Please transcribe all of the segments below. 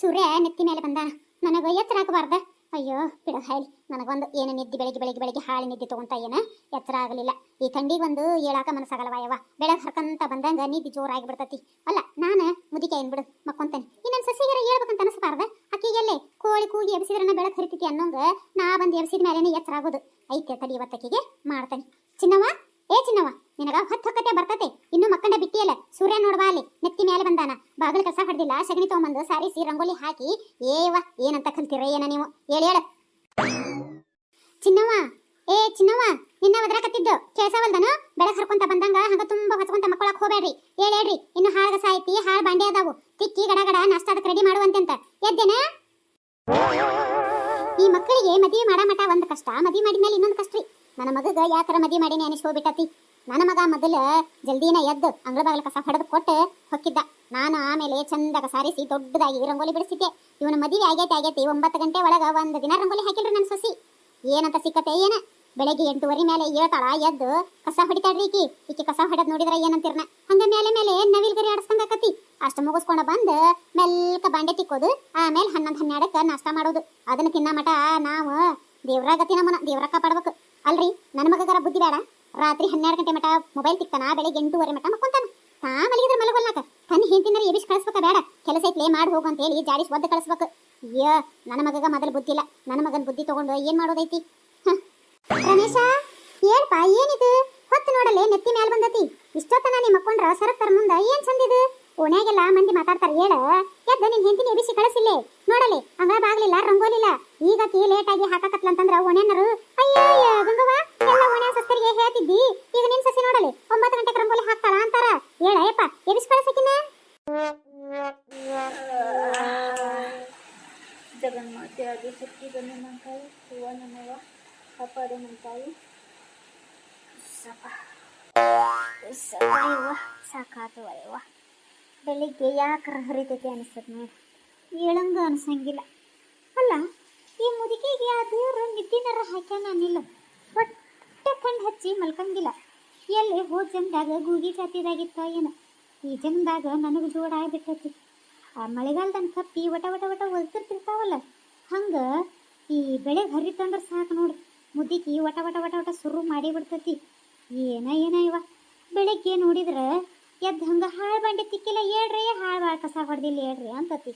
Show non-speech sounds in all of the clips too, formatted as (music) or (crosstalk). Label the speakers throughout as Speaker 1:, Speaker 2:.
Speaker 1: ಸೂರ್ಯ ನೆತ್ತಿ ಮೇಲೆ ಬಂದಾನ ನನಗ ಎಚ್ಚರ ಹಾಕಬಾರ್ದ ಅಯ್ಯೋ, ಬಿಡ ಹಾಳಿ ನನಗೊಂದು ಏನು ನಿದ್ದೆ, ಬೆಳಿಗ್ಗೆ ಬೆಳಿಗ್ಗೆ ಬೆಳಿಗ್ಗೆ ಹಾಳಿ ನಿದ್ದೆ ತಗೊಂತ ಏನ ಎಚ್ಚರ ಆಗಲಿಲ್ಲ. ಈ ಥಂಡಿಗೊಂದು ಏಳಾಕ ಹೇಳಾಕ ಯವ್ವ? ಬೆಳಗ್ಗೆ ಹರ್ಕಂತ ಬಂದಂಗ ನಿದ್ದೆ ಜೋರಾಗಿ ಬಿಡ್ತತಿ ಅಲ್ಲ, ನಾನು ಮುದಿಕೆ ಏನ್ ಬಿಡು, ಮಕ್ಕೊಂತೇನೆ. ಇನ್ನೊಂದು ಸಸಿಗರ ಹೇಳ್ಬೇಕಂತ ಅನಿಸ್ಬಾರ್ದ? ಅಕ್ಕಿಗೆಲ್ಲೇ ಕೋಳಿ ಕೂಗಿ ಎಬ್ಸಿದ್ರನ್ನ ಬೆಳಗ್ಗೆ ಹರಿತೈತಿ ಅನ್ನೋಂಗ ನಾ ಬಂದು ಎಬ್ಸಿದ ಮೇಲೇನೆ ಎಚ್ಚರ ಆಗೋದು. ಐತೆ ತಡಿ ಇವತ್ತಕ್ಕಿಗೆ, ಮಾಡ್ತೇನೆ. ಚಿನ್ನವ್ವ? ಏ ಚಿನ್ನವ್ವ, ನಿನಗ ಹೊತ್ತು ಹೊಕ್ಕತೆ ಬರ್ತತೆ. ಇನ್ನು ಮಕ್ಕಂಡ ಬಿಟ್ಟಿಯಲ್ಲ. ಸೂರ್ಯ ನೋಡವಾ ಅಲ್ಲಿ. ನೆತ್ತಿ ಮೇಲೆ ಬಂದಾನ. ಬಾಗಿಲು ಕಸ ಹೊಡೆದಿಲ್ಲ. ಸಗಣಿ ತಗೊಂಬಂದು ಸಾರಿಸಿ ರಂಗೋಲಿ ಹಾಕಿ ಏವ ಏನಂತ ಕಲ್ತಿರ ಏನ ನೀವು. ಹೇಳಿ, ಹೇಳ. ಚಿನ್ನವ್ವ, ಏ ಚಿನ್ನವ್ವ, ನಿನ್ನ ಒದ್ರಾಕತ್ತಿದ್ದು ಕೇಳ್ಸವಲ್ದನು? ಬೆಳಗ್ ಹರ್ಕೊಂತ ಬಂದಂಗ ಹಂಗ ತುಂಬಾ ಹೊಚ್ಕೊಂತ ಮಕ್ಕಳಕ್ ಹೋಗ್ಬೇಡ್ರಿ ಹೇಳ, ಹೇಳ್ರಿ. ಇನ್ನು ಹಾಳ್ಗ ಸಾಯ್ತಿ ಹಾಳ್ ಬಾಂಡೆ ಅದಾವು. ತಿಕ್ಕಿ ಗಡಗಡ ಗಡ ನಾಷ್ಟ ಅದಕ್ಕೆ ರೆಡಿ ಮಾಡುವಂತೆ ಎದ್ದೇನ? ಈ ಮಕ್ಕಳಿಗೆ ಮದುವೆ ಮಾಡ ಮಠ ಒಂದ್ ಕಷ್ಟ. ಮದುವೆ ಮಾಡಿದ್ಮೇಲೆ ಇನ್ನೊಂದು ಕಷ್ಟ ರೀ. ನನ್ನ ಮಗಗ ಯಾಕರ ಮದಿ ಮಾಡೀನಿ ಅನಿಸ್ಕೋಬಿಟ್ಟತಿ. ನನ್ನ ಮಗ ಮೊದಲ ಜಲ್ದಿನ ಎದ್ದು ಅಂಗಳ ಬಾಗಿಲ ಕಸ ಹೊಡೆದು ಕೊಟ್ಟು ಹೊಕ್ಕಿದ್ದ. ನಾನು ಆಮೇಲೆ ಚಂದಾಗ ಸಾರಿಸಿ ದೊಡ್ಡದಾಗಿ ರಂಗೋಲಿ ಬಿಡಿಸಿದ್ದೆ ಇವನ ಮದುವೆ ಆಗೈತೆ ಆಗೈತಿ, ಒಂಬತ್ತು ಗಂಟೆ ಒಳಗ ಒಂದು ದಿನ ರಂಗೋಲಿ ಹಾಕಿಲ್ರಿ ನನ್ನ ಸೊಸಿ. ಏನಂತ ಸಿಕ್ಕತೆ ಏನ? ಬೆಳಗ್ಗೆ ಎಂಟೂವರೆ ಮೇಲೆ ಏಳ್ತಾಳ, ಎದ್ದು ಕಸ ಹೊಡಿತಾಳ್ರಿ ಈಕಿ. ಈಕಿ ಕಸ ಹೊಡೆದ್ ನೋಡಿದ್ರ ಏನಂತಿರ್ನ? ಹಂಗ ಮೇಲೆ ಮೇಲೆ ನವಿಲ್ ಗರಿ ಆಡಿಸ್ದಂಗ ಆಕತಿ. ಅಷ್ಟ ಮುಗಿಸ್ಕೊಂಡ ಬಂದು ಮೆಲ್ಕ ಬಾಂಡೆ ತಿಕ್ಕೋದು, ಆಮೇಲೆ ಹನ್ನೊಂದು ಹನ್ನೆರಡಕ್ಕೆ ನಾಷ್ಟ ಮಾಡೋದು. ಅದನ್ನ ತಿನ್ನ ಮಠ ನಾವು ದೇವ್ರ ಗತಿ ನಮ್ಮನ, ದೇವ್ರ ಕಾಪಾಡ್ಬೇಕು. ಅಲ್ರಿ, ನನ್ನ ಮಗಗರ ಬುದ್ಧಿ ಬೇಡ. ರಾತ್ರಿ ಹನ್ನೆರಡು ಗಂಟೆ ಮಟ ಮೊಬೈಲ್ ತಿಕ್ತಾನ, ಬೆಳಗ್ಗೆ ಎಂಟೂವರೆ ಮಟ ಮಕ್ಕೊಂತಾನ. ತಾ ಮಲಗಿದ್ರೆ ಮಲಗೊಲ್ಲಾಕ ತನ್ನ ಹಿಂದಿನ ಎಬಿಸ್ ಕಳಿಸ್ಬೇಕ ಬೇಡ. ಕೆಲಸ ಐತ್ಲೇ ಮಾಡಿ ಹೋಗು ಅಂತ ಹೇಳಿ ಜಾಡಿಸ್ ಒದ್ದು ಕಳಿಸ್ಬೇಕು. ಅಯ್ಯೋ, ನನ್ನ ಮಗಗ ಮೊದಲು ಬುದ್ಧಿ ಇಲ್ಲ. ನನ್ನ ಮಗನ ಬುದ್ಧಿ ತಗೊಂಡು ಏನ್ ಮಾಡೋದೈತಿ. ರಮೇಶ ಏಳ್ಪ ಏನಿದು? ಹೊತ್ತು ನೋಡಲೆ ನೆತ್ತಿ ಮ್ಯಾಲ ಬಂದತಿ. ಇಷ್ಟೊತ್ತನ ನೀ ಮಕ್ಕೊಂಡ್ರ ಸರಕ್ತರ ಮುಂದ ಏನ್ ಚಂದಿದು? ಓಣ್ಯಾಗೆಲ್ಲ ಮಂದಿ ಮಾತಾಡ್ತಾರ ಹೇಳ. ಎದ್ದ ನಿನ್ ಹೆಂಡತಿನ ಎಬಿಸಿ ಕಳಿಸಿಲ್ಲೆ. ನೋಡಲೆ ಅಂಗಳ ಬಾಗ್ಲಿಲ್ಲ, ರಂಗೋಲಿಲ್ಲ. ಈಗ ಕೀ ಲೇಟ್ ಆಗಿ ಹಾಕಕತ್ಲ ಅಂತಂದ್ರ ಓಣ್ಯಾನರು ಅಯ್ಯಯ್ಯ.
Speaker 2: ನನ್ನ ತಾಯಿ ಹೂವ ನನ್ನವ ಕಾಪಾಡು ನನ್ನ ತಾಯಿ ಸಪ ಸಪ ಇವ ಸಾಕಾತು ಅಯ್ಯವ್ವ ಬೆಳಿಗ್ಗೆ ಯಾಕೆ ಹರಿತೈತಿ ಅನಿಸ್ತದೆ ನೋಡಿ ಏಳಂಗ ಅನ್ಸಂಗಿಲ್ಲ ಅಲ್ಲ ಈ ಮುದುಕಿಗೆ ಆ ದೇವ್ರು ನಿದ್ದಿನರ ಹಾಕ್ಯಾನ ಅನ್ನಿಲ್ಲ ಒಟ್ಟ ಕಣ್ಣು ಹಚ್ಚಿ ಮಲ್ಕಂಗಿಲ್ಲ ಎಲ್ಲಿ ಹೋದ ಜನ್ದಾಗ ಗೂಗಿ ಜಾತಿದಾಗಿತ್ತ ಏನು ಈ ಜನ್ದಾಗ ನನಗೆ ಜೋಡ ಆಗಿಬಿಟ್ಟತಿ ಆ ಮಳೆಗಾಲದಂಗೆ ಕಪ್ಪಿ ವಟ ವಟ ವಟ ಒಲ್ತಿರ್ತಿರ್ತಾವಲ್ಲ ಹಂಗೆ ಈ ಬೆಳೆ ಹರಿತಂದ್ರೆ ಸಾಕು ನೋಡ್ರಿ ಮುದ್ದಿಕ್ಕಿ ವಟ ವಟ ವಟ ವಟ ಸುರು ಮಾಡಿ ಬಿಡ್ತತಿ. ಏನ ಏನ ಇವ? ಬೆಳಗ್ಗೆ ನೋಡಿದ್ರೆ ಎದ್ದ ಹಂಗೆ ಹಾಳು ಬಂಡೆ ತಿಕ್ಕಿಲ್ಲ ಹೇಳ್ರಿ ಹಾಳು ಭಾಳ ಕಸ ಹೊಡೆದಿಲ್ಲ ಹೇಳ್ರಿ ಅಂತತಿ.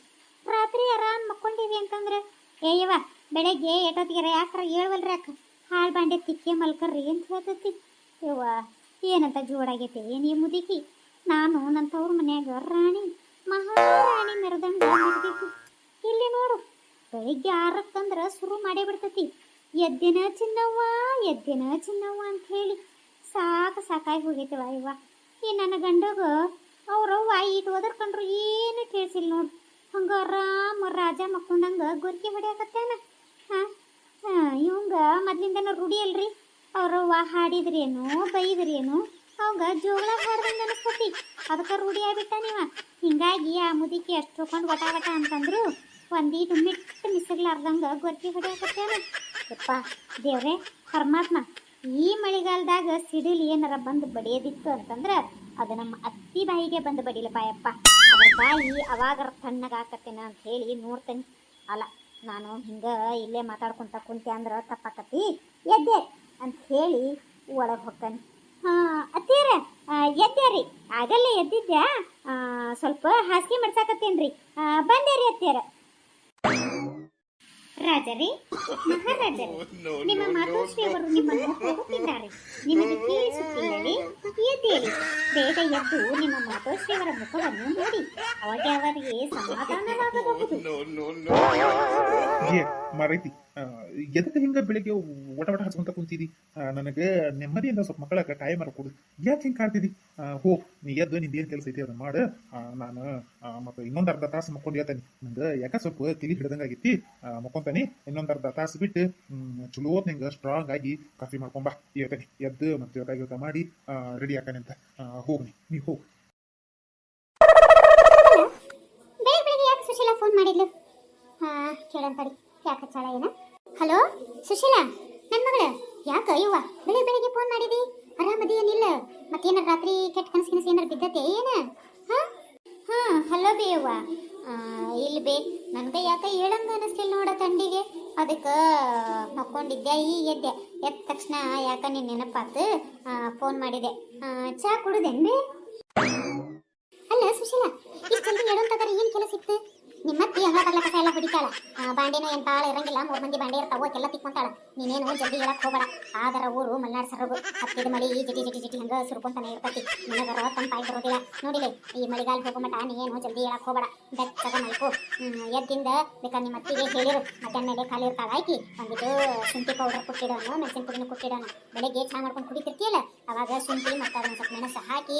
Speaker 2: ರಾತ್ರಿ ಆರಾಮ್ ಮಕ್ಕೊಂಡಿವಿ ಅಂತಂದ್ರೆ ಏಯವ್ವ ಬೆಳಗ್ಗೆ ಎಷ್ಟೊತ್ತಿಗೆ ಯಾಕ್ರ ಹೇಳ್ವಲ್ರಿ ಅಕ್ಕ? ಹಾಳು ಬಾಂಡೆ ತಿಕ್ಕಿ ಮಲ್ಕರ್ರಿ ಅಂತ ಹೇಳ್ತತಿ. ಇವ, ಏನಂತ ಜೋಡಾಗೈತೆ ಈ ಮುದುಕಿ ನಾನು ನನ್ನ ತವ್ರ ಮನ್ಯಾಗ ರಾಣಿ, ಮಹಾರಾಣಿ ಮೆರೆದಂಗ ಇಲ್ಲಿ ನೋಡು. ಬೆಳಿಗ್ಗೆ ಆರಕ್ಕಂದ್ರ ಶುರು ಮಾಡೇ ಬಿಡ್ತತಿ. ಎದ್ದಿನ ಚಿನ್ನವ್ವ ಎದ್ದಿನ ಚಿನ್ನವ್ವ ಅಂತ ಹೇಳಿ ಸಾಕು ಸಾಕಾಗಿ ಹೋಗೈತವ ಇವ ಈ ನನ್ನ ಗಂಡಗ ಅವ್ರವ್ವ ಇಟ್ಟು ಒದರ್ಕೊಂಡ್ರು ಏನು ಕೇಳಿಸಿಲ್ಲ ನೋಡು. ಹಂಗ ಆರಾಮ ರಾಜ ಮಕ್ಕೊಂಡಂಗ ಗೊರ್ಕೆ ಹೊಡಿಯಾಕತ್ತೇನ? ಹಾಂ? ಮೊದ್ಲಿಂದ ರೂಢಿ ಅಲ್ರಿ. ಅವ್ರವ್ವ ಹಾಡಿದ್ರೇನು, ಬೈದ್ರೇನು, ಅವಂಗ ಜೋಗಳ ಹಾಡ್ದಂಗ ಅನಿಸ್ತತಿ. ಅದಕ್ಕೆ ರೂಢಿ ಆಗ್ಬಿಟ್ಟ ನೀವ. ಹಿಂಗಾಗಿ ಆ ಮುದಿಕೆ ಅಷ್ಟು ಕೊಂಡು ಗೊತ್ತಾಗಟ ಅಂತಂದ್ರು ಒಂದೀಟು ಮಿಟ್ಟು ಮಿಸಗ್ಲಾರ್ದಂಗ ಗೊತ್ತಿ ಹೊಡ್ಯಾಕತ್ತೇನ? ಯಪ್ಪ, ದೇವ್ರೆ, ಪರಮಾತ್ಮ, ಈ ಮಳೆಗಾಲದಾಗ ಸಿಡಿಲು ಏನಾರ ಬಂದು ಬಡಿಯೋದಿತ್ತು ಅಂತಂದ್ರ ಅದು ನಮ್ಮ ಅತ್ತಿ ಬಾಯಿಗೆ ಬಂದು ಬಡಿಲಪ್ಪ ಯಪ್ಪ. ಅದ್ರ ಬಾಯಿ ಅವಾಗರ ತಣ್ಣಗಾಕತ್ತೇನ ಅಂತ ಹೇಳಿ ನೋಡ್ತೇನೆ. ಅಲ್ಲ, ನಾನು ಹಿಂಗೆ ಇಲ್ಲೇ ಮಾತಾಡ್ಕೊಂತ ಕುಂತೆ ಅಂದ್ರೆ ತಪ್ಪಾಕತ್ತಿ? ಎದ್ದೆ ಅಂತ ಹೇಳಿ ಒಳಗೆ ಹೋಗ್ತಾನೆ ಹಾ ಅತ್ತೀರ ಎದ್ದೆ ರೀ. ಆಗಲ್ಲೇ ಎದ್ದಿದ್ದೆ ಸ್ವಲ್ಪ ಹಾಸಿಗೆ ಮಾಡ್ಸಾಕತ್ತೇನ್ರಿ. ಬಂದೆ ರೀ ಅತ್ತೀರ ರಾಜರೇ ಮಹಾರಾಜರೇ (laughs) ನಿಮ್ಮ ಮಾತೋಶ್ರೀ ಅವರು ನಿಮ್ಮನ್ನು ಹೋಗುತ್ತಿದ್ದಾರೆ ನಿಮಗೆ ಕೇಳಿಸುತ್ತಿಲ್ಲವೇ ಎದ್ದೇಳಿ ಬೇಗ ಎದ್ದು ನಿಮ್ಮ ಮಾತೋಶ್ರೀ ಅವರ ಮುಖವನ್ನು ನೋಡಿ. ಅವಾಗ ಅವರಿಗೆ ಸಮಾಧಾನವಾಗಬಹುದು.
Speaker 3: ಏ ಮಾರೈತಿ. ಎದಕ್ಕೆ ಹಿಂಗ ಬೆಳಿಗ್ಗೆ ಒಟ ಒಟ ಹಚ್ಕೊಂತ ಕುಂತಿದಿ? ನನಗೆ ನೆಮ್ಮದಿಯಿಂದ ಸ್ವಲ್ಪ ಮಕ್ಕಳ ಟೈಮ್ ಅರ ಕೊಡು. ಯಾಕೆ ಹಿಂಗೆ ಕಾಡ್ತಿದಿ ಹೋ, ನೀ ಎದ್ದು ನಿಂದ ಏನು ಕೆಲಸ ಐತಿ ಅದನ್ನ ಮಾಡು. ನಾನು ಮತ್ತು ಇನ್ನೊಂದು ಅರ್ಧ ತಾಸು ಮಕ್ಕೊಂಡು ಹೇಳ್ತೇನೆ. ನಂಗೆ ಯಾಕೆ ಸ್ವಲ್ಪ ತಿಳಿ ಹಿಡ್ದಂಗಾಗಿತ್ತಿ ಮಕ್ಕೊಂತಾನೆ. ಇನ್ನೊಂದು ಅರ್ಧ ತಾಸು ಬಿಟ್ಟು ಚಲೋ ನಿಂಗೆ ಸ್ಟ್ರಾಂಗ್ ಆಗಿ ಕಾಫಿ ಮಾಡ್ಕೊಂಬಾ ಹೇಳ್ತೇನೆ. ಎದ್ದು ಮತ್ತೆ ಯೋಗ ಮಾಡಿ ರೆಡಿ ಆಕಾನೆ ಅಂತ. ಹೋಗ್ನಿ. ನೀ ಹೋಗು.
Speaker 1: ಫೋನ್ ಮಾಡಿದ್ಲು? ಹಾ ಕೇಳೋಣ ಯಾಕೆ ಚಳ ಏನ? ಹಲೋ? ಸುಶೀಲಾ ನನ್ನ ಮಗಳ. ಯಾಕ ಇವ್ವ ಬೆಳಿಗ್ಗೆ ಬೆಳಿಗ್ಗೆ ಫೋನ್ ಮಾಡಿದಿ? ಆರಾಮದೇನಿಲ್ಲ ಮತ್ತೇನಾರ ರಾತ್ರಿ ಕೆಟ್ಟ ಕನಸು ಕನಸು ಏನಾರ ಬಿದ್ದತೆ ಏನ? ಹಾಂ? ಹಾಂ ಹಲೋ ಬೇಯವ್ವ ಇಲ್ಲಿ ಬೇ ನನಗೆ ಯಾಕೆ ಹೇಳಂಗ ಅನಿಸ್ಲಿಲ್ಲ ನೋಡ ತಂಡಿಗೆ? ಅದಕ್ಕೆ ಮಕ್ಕೊಂಡಿದ್ದೆ ಈ ಎದ್ದೆ. ಎದ್ದ ತಕ್ಷಣ ಯಾಕ ನಿನ್ನ ನೆನಪಾತು? ಫೋನ್ ಮಾಡಿದೆ. ಆ, ಚಾ ಕುಡುದೇನ್ ಬೇ? ಅಲ್ಲ ಸುಶೀಲ ಇಷ್ಟು ಜಲ್ದಿ ಹೇಳೋಂತಂದ್ರೆ ಏನು ಕೆಲಸ ಇತ್ತು? ನಿಮ್ಮತ್ತಿ ಹಂಗ ಕಲ್ಲ ಕಸ ಎಲ್ಲ ಆ, ಬಾಂಡೆನೂ ಏನ್ ಬಾಳ ಇರಂಗಿಲ್ಲ ಮೂರ್ ಮಂದಿ ಬಾಂಡೆ ಇರ್ತಾವ ಎಲ್ಲ ತಿಕ್ಕೊಂತಾಳ. ನೀನೇನು ಜಲ್ದಿ ಹೇಳಕ್ ಹೋಗಬೇಡ. ಆದರ ಊರು ಮಲ್ನಾಡ್ ಸರಗು ಹತ್ತಿದ ಮಳಿ ಜಟಿ ಜಟಿ ಜಟಿ ಹಂಗ ಸುರ್ಕೊಂತಾನೆ ಇರ್ತತಿ. ನಿನಗರ ತಂಪಾಗಿರೋದಿಲ್ಲ ನೋಡಿಲೆ ಈ ಮಳಿಗಾಲ ಹೋಗೋ ನೀನು ಜಲ್ದಿ ಹೇಳಕ್ ಹೋಗಬೇಡ. ಬೆಚ್ಚಗ ಮಲ್ಕು. ಎದ್ದಿಂದ ಬೇಕಾದ್ರೆ ನಿಮ್ಮ ಅತ್ತಿಗೆ ಹೇಳಿರು. ಮಧ್ಯಾಹ್ನ ಮೇಲೆ ಖಾಲಿ ಇರ್ತಾಳ ಆಯ್ತಿ? ಒಂದಿಟ್ಟು ಶುಂಠಿ ಪೌಡರ್ ಕೊಟ್ಟಿಡೋನು ಮೆಣಸಿನ ಪುಡಿನ ಕೊಟ್ಟಿಡೋನು ಬೆಳಗ್ಗೆ ಚಾ ಮಾಡ್ಕೊಂಡು ಕುಡಿತಿರ್ತೀಯಲ್ಲ? ಅವಾಗ ಶುಂಠಿ ಮತ್ತು ಅದನ್ನ ಸ್ವಲ್ಪ ಮೆಣಸು ಹಾಕಿ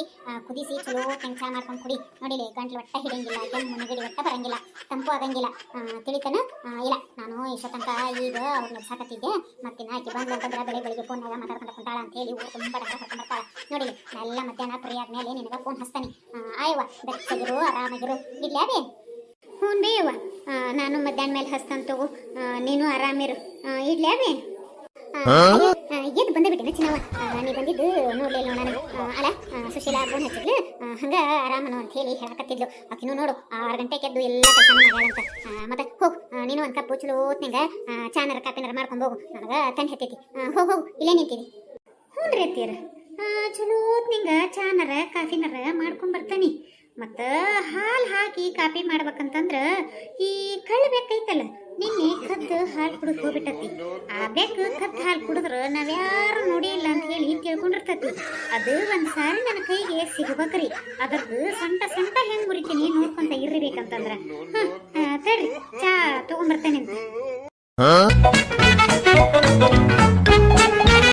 Speaker 1: ಕುದಿಸಿ ಚಲೋ ಚಾ ಮಾಡ್ಕೊಂಡು ಕುಡಿ. ನೋಡಿಲಿ ಗಂಟ್ಲು ಒಟ್ಟ ಹಿಡಿಯಂಗಿಲ್ಲ ಕೆಮ್ಮು ನೆಗಡಿ ಒಟ್ಟ ಬರಂಗಿಲ್ಲ. ತಂಪು ಆಗಂಗಿಲ್ಲ. ತಿಳಿತನ ಇಲ್ಲ. ನಾನು ಇಷ್ಟ ತನಕ ಈಗ ಅವ್ರನ್ನ ಸಾಕತ್ತಿದ್ದೆ ಮತ್ತೆ ಆಕಿ ಬಂದು ಅಂತಂದ್ರೆ ಬೆಳೆ ಬೆಳಿಗ್ಗೆ ಫೋನ್ನಾಗ ಮಾತಾಡ್ಕೊಂಡು ಕುಂತಾಳ ಅಂತ ಹೇಳಿ ಊರು ತುಂಬ ಡಂಗ ಕರ್ಕೊಂಡು ಬರ್ತಾಳ. ನೋಡಿ ಎಲ್ಲ ಮಧ್ಯಾಹ್ನ ಫ್ರೀ ಆದ್ಮೇಲೆ ನಿನಗೆ ಫೋನ್ ಹಚ್ತಾನೆ. ಆಯವ್ವ ಬೆಚ್ಚಗಿರು ಆರಾಮಾಗಿರು. ಇಡ್ಲಾ ಬೇ ಹ್ಞೂ ಬೇ ಅವ್ವ. ನಾನು ಮಧ್ಯಾಹ್ನ ಮೇಲೆ ಹಚ್ತಾನೆ ತಗೋ ನೀನು ಆರಾಮಿರು. ಆ, ಇಡ್ಲಾ ಬೇ ಎದ್ದು ಬಂದೇ ಬಿಟ್ಟಿನ ಚಿನ್ನವ ನೀ ಬಂದಿದ್ದು ನೋಡ್ಲಿಲ್ಲ ನೋಡೋಣ. ಅಲ್ಲ ಸುಶೀಲಾ ಫೋನ್ ಹಚ್ಚಿದ್ಲು. ಹಂಗ ಆರಾಮನು ಅಂತ ಹೇಳಿ ಹೇಳಕತ್ತಿದ್ಲು. ಆಕಿನೂ ನೋಡು, ಆರು ಗಂಟೆಗೆ ಎದ್ದು ಎಲ್ಲ ಕೆಲಸ ಮತ್ತೆ ಹೋಗು ನೀನು ಒಂದು ಕಪ್ ಚಲೋತ್ನಿಂಗ ಚಾನರ ಕಾಪಿನಾರ ಮಾಡ್ಕೊಂಡು ಹೋಗು. ನನಗೆ ತಂದು ಹೆತ್ತೈತಿ ಹೋಗು ಹೋಗು, ಇಲ್ಲೇ ನಿಂತೀನಿ ಹ್ಞೂ ರೀ ಅತ್ತೀರ ಚಲೋತ್ನಿಂಗ ಚಾನರ ಕಾಫಿನರ ಮಾಡ್ಕೊಂಡ್ ಬರ್ತಾನಿ. ಮತ್ತು ಹಾಲು ಹಾಕಿ ಕಾಪಿ ಮಾಡ್ಬೇಕಂತಂದ್ರೆ ಈ ಕಳ್ಳ ಬೇಕೈತಲ್ಲ ನಿನ್ನೆ ಕದ್ದು ಹಾಲು ಕುಡಿದು ಹೋಗ್ಬಿಟ್ಟತಿ. ಆ ಬೆಕ್ಕು ಕದ್ದು ಹಾಲು ಕುಡಿದ್ರ ನಾವ್ಯಾರು ನೋಡಿಲ್ಲ ಅಂತ ಹೇಳಿ ತಿಳ್ಕೊಂಡಿರ್ತತಿ. ಅದು ಒಂದು ಸಾರಿ ನನ್ನ ಕೈಗೆ ಸಿಗ್ಬೇಕ್ರಿ. ಅದ್ರದ್ದು ಸೊಂಟ ಸೊಂಟ ಹೆಂಗ್ ಮುರಿತೀನಿ ನೋಡ್ಕೊಂತ ಇರ್ಬೇಕಂತಂದ್ರ ಹಾ ತಡ್ರಿ, ಚಾ ತಗೊಂಡ್ಬರ್ತೇನೆ